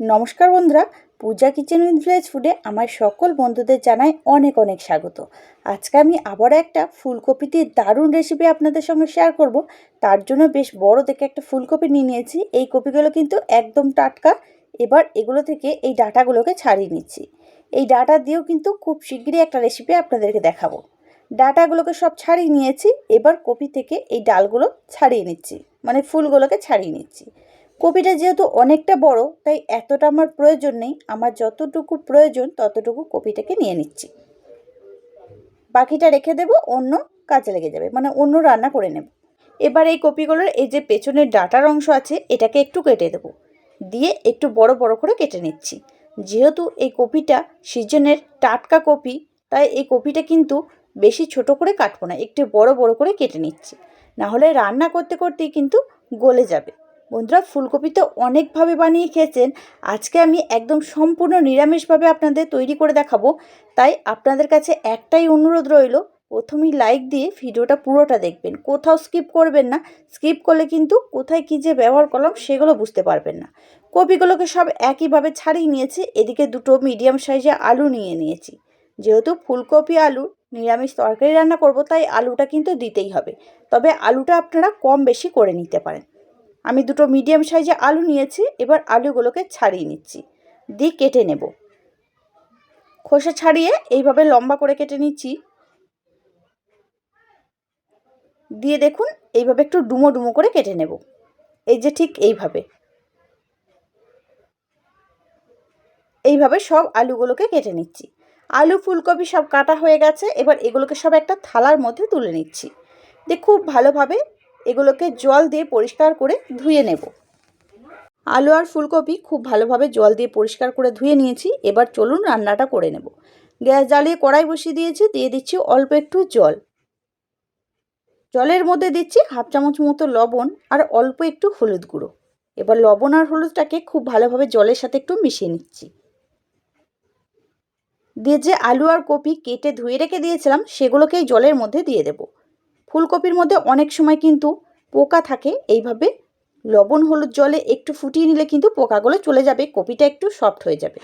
নমস্কার বন্ধুরা, পূজা kitchen with village ফুডে আমার সকল বন্ধুদের জানাই অনেক অনেক স্বাগত। আজকে আমি আবার একটা ফুলকপি দিয়ে দারুণ রেসিপি আপনাদের সঙ্গে শেয়ার করব। তার জন্য বেশ বড় দেখে একটা ফুলকপি নিয়ে নিয়েছি। এই কপিগুলো কিন্তু একদম টাটকা। এবার এগুলো থেকে এই ডাটাগুলোকে ছাড়িয়ে নিচ্ছি। এই ডাটা দিয়েও কিন্তু খুব শীঘ্রই একটা রেসিপি আপনাদেরকে দেখাবো। ডাটাগুলোকে সব ছাড়িয়ে নিয়েছি। এবার কপি থেকে এই ডালগুলো ছাড়িয়ে নিচ্ছি। মানে ফুলগুলোকে ছাড়িয়ে নিচ্ছি। কপিটা যেহেতু অনেকটা বড়, তাই এতটা আমার প্রয়োজন নেই। আমার যতটুকু প্রয়োজন, ততটুকু কপিটাকে নিয়ে নিচ্ছি। বাকিটা রেখে দেব, অন্য কাজে লেগে যাবে মানে অন্য রান্না করে নেব। এবার এই কপিগুলোর এই যে পেছনের ডাটার অংশ আছে, এটাকে একটু কেটে দেব। দিয়ে একটু বড় বড় করে কেটে নিচ্ছি। যেহেতু এই কপিটা সিজনের টাটকা কপি, তাই এই কপিটা কিন্তু বেশি ছোট করে কাটবো না, একটু বড় বড় করে কেটে নিচ্ছি। না হলে রান্না করতে করতেই কিন্তু গলে যাবে। বন্ধুরা, ফুলকপি তো অনেকভাবে বানিয়ে খেয়েছেন। আজকে আমি একদম সম্পূর্ণ নিরামিষভাবে আপনাদের তৈরি করে দেখাবো। তাই আপনাদের কাছে একটাই অনুরোধ রইল, প্রথমেই লাইক দিয়ে ভিডিওটা পুরোটা দেখবেন। কোথাও স্কিপ করবেন না। স্কিপ করলে কিন্তু কোথায় কী যে ব্যবহার করলাম সেগুলো বুঝতে পারবেন না। কপিগুলোকে সব একইভাবে ছাড়িয়ে নিয়েছি। এদিকে দুটো মিডিয়াম সাইজে আলু নিয়ে নিয়েছি। যেহেতু ফুলকপি আলু, নিরামিষ তরকারি রান্না করব, তাই আলুটা কিন্তু দিতেই হবে। তবে আলুটা আপনারা কম বেশি করে নিতে পারেন। আমি দুটো মিডিয়াম সাইজে আলু নিয়েছি, এবার আলুগুলোকে ছাড়িয়ে নিচ্ছি। দিয়ে কেটে নেব। খোসা ছাড়িয়ে এইভাবে লম্বা করে কেটে নিচ্ছি। দিয়ে দেখুন, এইভাবে একটু ডুমো ডুমো করে কেটে নেব। এই যে ঠিক এইভাবে। এইভাবে সব আলুগুলোকে কেটে নিচ্ছি। আলু ফুলকপি সব কাটা হয়ে গেছে, এবার এগুলোকে সব একটা থালার মধ্যে তুলে নিচ্ছি। দিয়ে খুব ভালোভাবে এগুলোকে জল দিয়ে পরিষ্কার করে ধুয়ে নেব। আলু আর ফুলকপি খুব ভালোভাবে জল দিয়ে পরিষ্কার করে ধুয়ে নিয়েছি। এবার চলুন রান্নাটা করে নেব। গ্যাস জ্বালিয়ে কড়াই বসিয়ে দিয়েছি, দিয়ে দিচ্ছি অল্প একটু জল। জলের মধ্যে দিচ্ছি হাফ চামচ মতো লবণ আর অল্প একটু হলুদ গুঁড়ো। এবার লবণ আর হলুদটাকে খুব ভালোভাবে জলের সাথে একটু মিশিয়ে নিচ্ছি। দিয়ে যে আলু আর কপি কেটে ধুয়ে রেখে দিয়েছিলাম, সেগুলোকেই জলের মধ্যে দিয়ে দেবো। ফুলকপির মধ্যে অনেক সময় কিন্তু পোকা থাকে, এইভাবে লবণ, হলুদ জলে একটু ফুটিয়ে নিলে কিন্তু পোকাগুলো চলে যাবে, কপিটা একটু সফট হয়ে যাবে।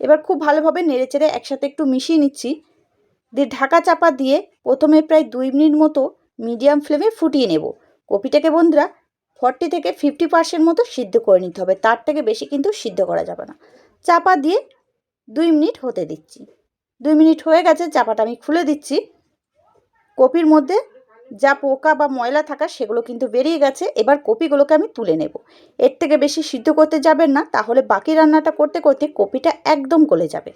এবার খুব ভালোভাবে নেড়েচেড়ে একসাথে একটু মিশিয়ে নিচ্ছি। দিয়ে ঢাকা চাপা দিয়ে প্রথমে প্রায় দুই মিনিট মতো মিডিয়াম ফ্লেমে ফুটিয়ে নেব। কপিটাকে বন্ধুরা ফর্টি থেকে ফিফটি পার্সেন্ট মতো সিদ্ধ করে নিতে হবে তার থেকে বেশি কিন্তু সিদ্ধ করা যাবে না। চাপা দিয়ে দুই মিনিট হতে দিচ্ছি। দুই মিনিট হয়ে গেছে, চাপাটা আমি খুলে দিচ্ছি। কপির মধ্যে যা পোকা বা ময়লা থাকা সেগুলো কিন্তু বেরিয়ে গেছে। এবার কপিগুলোকে আমি তুলে নেব। এর থেকে বেশি সিদ্ধ করতে যাবেন না, তাহলে বাকি রান্নাটা করতে করতে কপিটা একদম গলে যাবে।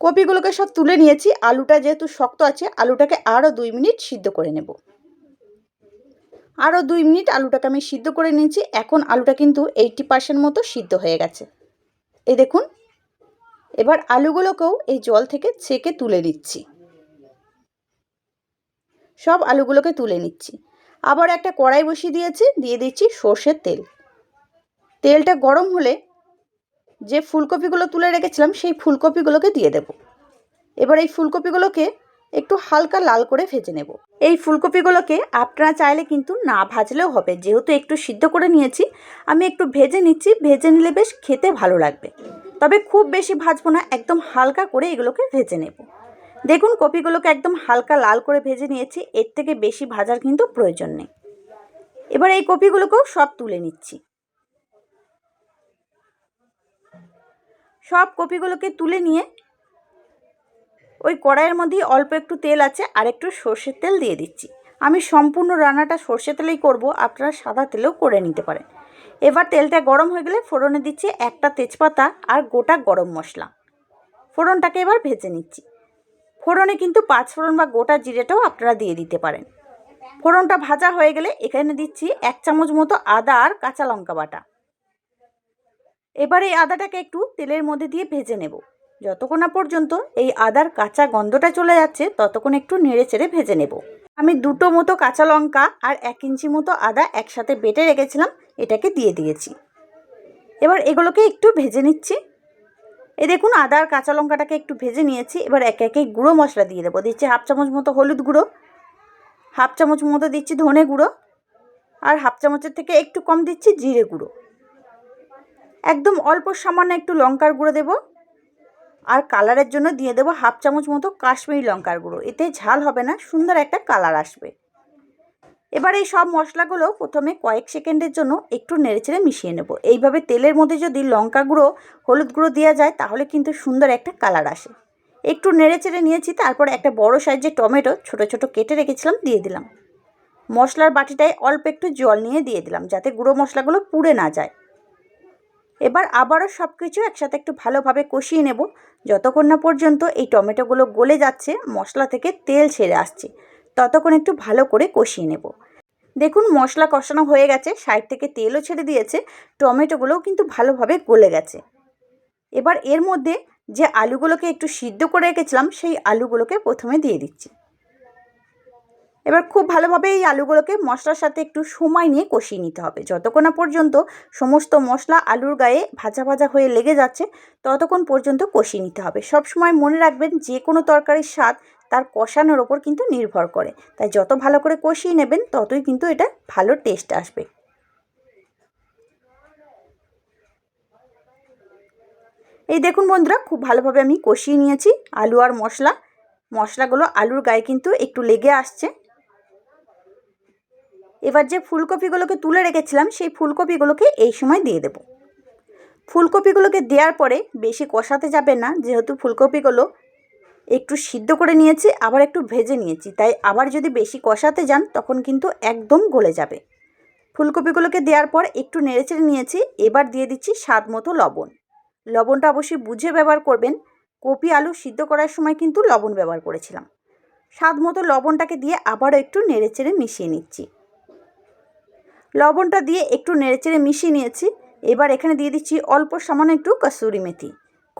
কপিগুলোকে সব তুলে নিয়েছি। আলুটা যেহেতু শক্ত আছে, আলুটাকে আরও দুই মিনিট সিদ্ধ করে নেব। আরও দুই মিনিট আলুটাকে আমি সিদ্ধ করে নিয়েছি। এখন আলুটা কিন্তু এইটটি পার্সেন্ট মতো সিদ্ধ হয়ে গেছে। এই দেখুন, এবার আলুগুলোকেও এই জল থেকে ছেঁকে তুলে নিচ্ছি। সব আলুগুলোকে তুলে নিচ্ছি। আবার একটা কড়াই বসিয়ে দিয়েছি, দিয়ে দিচ্ছি সর্ষের তেল। তেলটা গরম হলে যে ফুলকপিগুলো তুলে রেখেছিলাম, সেই ফুলকপিগুলোকে দিয়ে দেব। এবার এই ফুলকপিগুলোকে একটু হালকা লাল করে ভেজে নেব। এই ফুলকপিগুলোকে আপনারা চাইলে কিন্তু না ভাজলেও হবে। যেহেতু একটু সিদ্ধ করে নিয়েছি, আমি একটু ভেজে নিচ্ছি। ভেজে নিলে বেশ খেতে ভালো লাগবে। তবে খুব বেশি ভাজবো না, একদম হালকা করে এগুলোকে ভেজে নেব। দেখুন, কপিগুলোকে একদম হালকা লাল করে ভেজে নিয়েছি। এর থেকে বেশি ভাজার কিন্তু প্রয়োজন নেই। এবার এই কপিগুলোকেও সব তুলে নিচ্ছি। সব কপিগুলোকে তুলে নিয়ে ওই কড়াইয়ের মধ্যে অল্প একটু তেল আছে আর একটু সর্ষের তেল দিয়ে দিচ্ছি। আমি সম্পূর্ণ রান্নাটা সর্ষে তেলেই করব, আপনারা সাদা তেলেও করে নিতে পারেন। এবার তেলটা গরম হয়ে গেলে ফোড়নে দিচ্ছি একটা তেজপাতা আর গোটা গরম মশলা। ফোড়নটাকে এবার ভেজে নিচ্ছি। ফোড়নে কিন্তু পাঁচ ফোড়ন বা গোটা জিরেটাও আপনারা দিয়ে দিতে পারেন। ফোড়নটা ভাজা হয়ে গেলে এখানে দিচ্ছি এক চামচ মতো আদা আর কাঁচা লঙ্কা বাটা। এবার এই আদাটাকে একটু তেলের মধ্যে দিয়ে ভেজে নেব। যতক্ষণ না পর্যন্ত এই আদার কাঁচা গন্ধটা চলে যাচ্ছে, ততক্ষণ একটু নেড়ে চেড়ে ভেজে নেব। আমি দুটো মতো কাঁচা লঙ্কা আর এক ইঞ্চি মতো আদা একসাথে বেটে রেখেছিলাম, এটাকে দিয়ে দিয়েছি। এবার এগুলোকে একটু ভেজে নিচ্ছি। এই দেখুন আদা আর কাঁচা লঙ্কাটাকে একটু ভেজে নিয়েছি। এবার একে একে গুঁড়ো মশলা দিয়ে দেবো। দিচ্ছি হাফ চামচ মতো হলুদ গুঁড়ো, হাফ চামচ মতো দিচ্ছি ধনে গুঁড়ো, আর হাফ চামচের থেকে একটু কম দিচ্ছি জিরে গুঁড়ো। একদম অল্প সামান্য একটু লঙ্কার গুঁড়ো দেবো, আর কালারের জন্য দিয়ে দেবো হাফ চামচ মতো কাশ্মীরি লঙ্কার গুঁড়ো। এতে ঝাল হবে না, সুন্দর একটা কালার আসবে। এবার এই সব মশলাগুলো প্রথমে কয়েক সেকেন্ডের জন্য একটু নেড়েচেড়ে মিশিয়ে নেব। এইভাবে তেলের মধ্যে যদি লঙ্কা গুঁড়ো, হলুদ গুঁড়ো দেওয়া যায়, তাহলে কিন্তু সুন্দর একটা কালার আসে। একটু নেড়েচেড়ে নিয়েছি, তারপর একটা বড় সাইজের টমেটো ছোট ছোট কেটে রেখেছিলাম, দিয়ে দিলাম। মশলার বাটিটায় অল্প একটু জল নিয়ে দিয়ে দিলাম, যাতে গুঁড়ো মশলাগুলো পুড়ে না যায়। এবার আবারও সব কিছু একসাথে একটু ভালোভাবে কষিয়ে নেব। যতক্ষণ না পর্যন্ত এই টমেটোগুলো গলে যাচ্ছে, মশলা থেকে তেল ছেড়ে আসছে। ততক্ষণ একটু ভালো করে কষিয়ে নেব। দেখুন, মশলা কষানো হয়ে গেছে, সাইড থেকে তেলও ছেড়ে দিয়েছে, টমেটোগুলোও কিন্তু ভালোভাবে গলে গেছে। এবার এর মধ্যে যে আলুগুলোকে একটু সিদ্ধ করে রেখেছিলাম, সেই আলুগুলোকে প্রথমে দিয়ে দিচ্ছি। এবার খুব ভালোভাবে এই আলুগুলোকে মশলার সাথে একটু সময় নিয়ে কষিয়ে নিতে হবে। যতক্ষণ না পর্যন্ত সমস্ত মশলা আলুর গায়ে ভাজা ভাজা হয়ে লেগে যাচ্ছে, ততক্ষণ পর্যন্ত কষিয়ে নিতে হবে। সব সময় মনে রাখবেন, যে কোনো তরকারির স্বাদ তার কষানোর ওপর কিন্তু নির্ভর করে। তাই যত ভালো করে কষিয়ে নেবেন, ততই কিন্তু এটা ভালো টেস্ট আসবে। এই দেখুন বন্ধুরা, খুব ভালোভাবে আমি কষিয়ে নিয়েছি আলু আর মশলা। মশলাগুলো আলুর গায়ে কিন্তু একটু লেগে আসছে। এবার যে ফুলকপিগুলোকে তুলে রেখেছিলাম, সেই ফুলকপিগুলোকে এই সময় দিয়ে দেব। ফুলকপিগুলোকে দেওয়ার পরে বেশি কষাতে যাবে না, যেহেতু ফুলকপিগুলো একটু সিদ্ধ করে নিয়েছি, আবার একটু ভেজে নিয়েছি। তাই আবার যদি বেশি কষাতে যান, তখন কিন্তু একদম গলে যাবে। ফুলকপিগুলোকে দেওয়ার পর একটু নেড়েচেড়ে নিয়েছি, এবার দিয়ে দিচ্ছি স্বাদ মতো লবণ। লবণটা অবশ্যই বুঝে ব্যবহার করবেন। কপি আলু সিদ্ধ করার সময় কিন্তু লবণ ব্যবহার করেছিলাম। স্বাদ মতো লবণটাকে দিয়ে আবারও একটু নেড়েচেড়ে মিশিয়ে নিচ্ছি। লবণটা দিয়ে একটু নেড়েচেড়ে মিশিয়ে নিয়েছি। এবার এখানে দিয়ে দিচ্ছি অল্প সামান্য একটু কসুরি মেথি।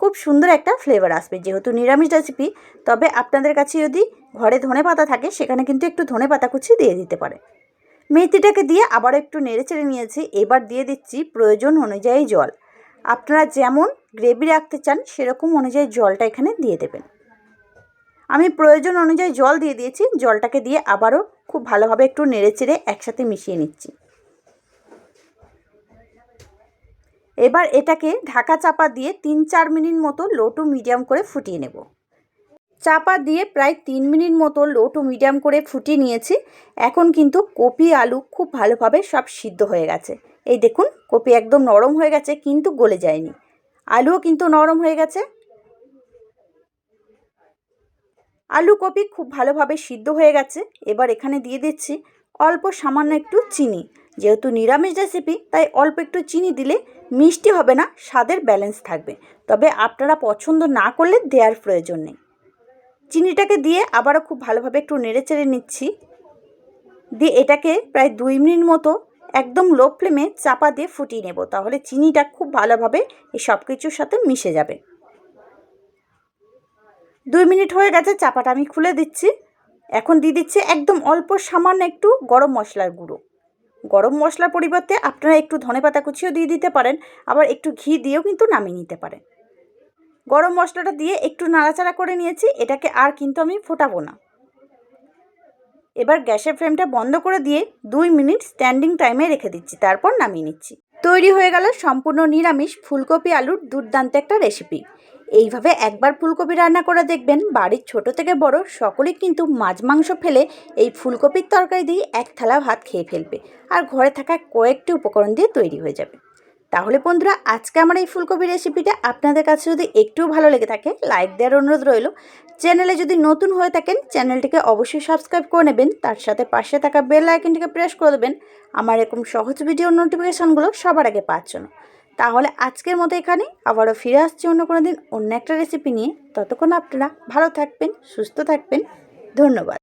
খুব সুন্দর একটা ফ্লেভার আসবে। যেহেতু নিরামিষ রেসিপি তবে আপনাদের কাছে যদি ঘরে ধনে পাতা থাকে, সেখানে কিন্তু একটু ধনে পাতা কুচি দিয়ে দিতে পারে। মেথিটাকে দিয়ে আবার একটু নেড়ে চেড়ে নিয়েছি। এবার দিয়ে দিচ্ছি প্রয়োজন অনুযায়ী জল। আপনারা যেমন গ্রেভি রাখতে চান, সেরকম অনুযায়ী জলটা এখানে দিয়ে দেবেন। আমি প্রয়োজন অনুযায়ী জল দিয়ে দিয়েছি। জলটাকে দিয়ে আবারও খুব ভালোভাবে একটু নেড়ে চেড়ে একসাথে মিশিয়ে নিচ্ছি। এবার এটাকে ঢাকা চাপা দিয়ে তিন চার মিনিট মতো লো টু মিডিয়াম করে ফুটিয়ে নেব। চাপা দিয়ে প্রায় তিন মিনিট মতো লো টু মিডিয়াম করে ফুটিয়ে নিয়েছি। এখন কিন্তু কপি আলু খুব ভালোভাবে সব সিদ্ধ হয়ে গেছে। এই দেখুন, কপি একদম নরম হয়ে গেছে, কিন্তু গলে যায়নি। আলুও কিন্তু নরম হয়ে গেছে। আলু কপি খুব ভালোভাবে সিদ্ধ হয়ে গেছে। এবার এখানে দিয়ে দিচ্ছি অল্প সামান্য একটু চিনি। যেহেতু নিরামিষ রেসিপি তাই অল্প একটু চিনি দিলে মিষ্টি হবে না, স্বাদের ব্যালেন্স থাকবে। তবে আপনারা পছন্দ না করলে দেওয়ার প্রয়োজন নেই। চিনিটাকে দিয়ে আবারও খুব ভালোভাবে একটু নেড়ে চেড়ে নিচ্ছি। দিয়ে এটাকে প্রায় দুই মিনিট মতো একদম লো ফ্লেমে চাপা দিয়ে ফুটিয়ে নেব, তাহলে চিনিটা খুব ভালোভাবে এই সব কিছুর সাথে মিশে যাবে। দুই মিনিট হয়ে গেছে, চাপাটা আমি খুলে দিচ্ছি। এখন দিয়ে দিচ্ছি একদম অল্প সামান্য একটু গরম মশলার গুঁড়ো। গরম মশলার পরিবর্তে আপনারা একটু ধনে পাতা কুচিও দিয়ে দিতে পারেন, আবার একটু ঘি দিয়েও কিন্তু নামিয়ে নিতে পারেন। গরম মশলাটা দিয়ে একটু নাড়াচাড়া করে নিয়েছি, এটাকে আর কিন্তু আমি ফোটাবো না। এবার গ্যাসের ফ্লেমটা বন্ধ করে দিয়ে দুই মিনিট স্ট্যান্ডিং টাইমে রেখে দিচ্ছি, তারপর নামিয়ে নিচ্ছি। তৈরি হয়ে গেল সম্পূর্ণ নিরামিষ ফুলকপি আলুর দুর্দান্ত একটা রেসিপি। এইভাবে একবার ফুলকপি রান্না করে দেখবেন, বাড়ির ছোট থেকে বড় সকলেই কিন্তু মাছ মাংস ফেলে এই ফুলকপির তরকারি দিয়ে এক থালা ভাত খেয়ে ফেলবে আর ঘরে থাকা কয়েকটি উপকরণ দিয়ে তৈরি হয়ে যাবে। তাহলে বন্ধুরা, আজকে আমার এই ফুলকপি রেসিপিটা আপনাদের কাছে যদি একটুও ভালো লেগে থাকে, লাইক দেওয়ার অনুরোধ রইল। চ্যানেলে যদি নতুন হয়ে থাকেন, চ্যানেলটিকে অবশ্যই সাবস্ক্রাইব করে নেবেন, তার সাথে পাশে থাকা বেল আইকনটিকে প্রেস করে দেবেন। আমার এরকম সহজ ভিডিও নোটিফিকেশানগুলো সবার আগে পাওয়ার জন্য। তাহলে আজকের মতো এখানে আবারও ফিরে আসছি অন্য কোনো দিন অন্য একটা রেসিপি নিয়ে। ততক্ষণ আপনারা ভালো থাকবেন, সুস্থ থাকবেন। ধন্যবাদ।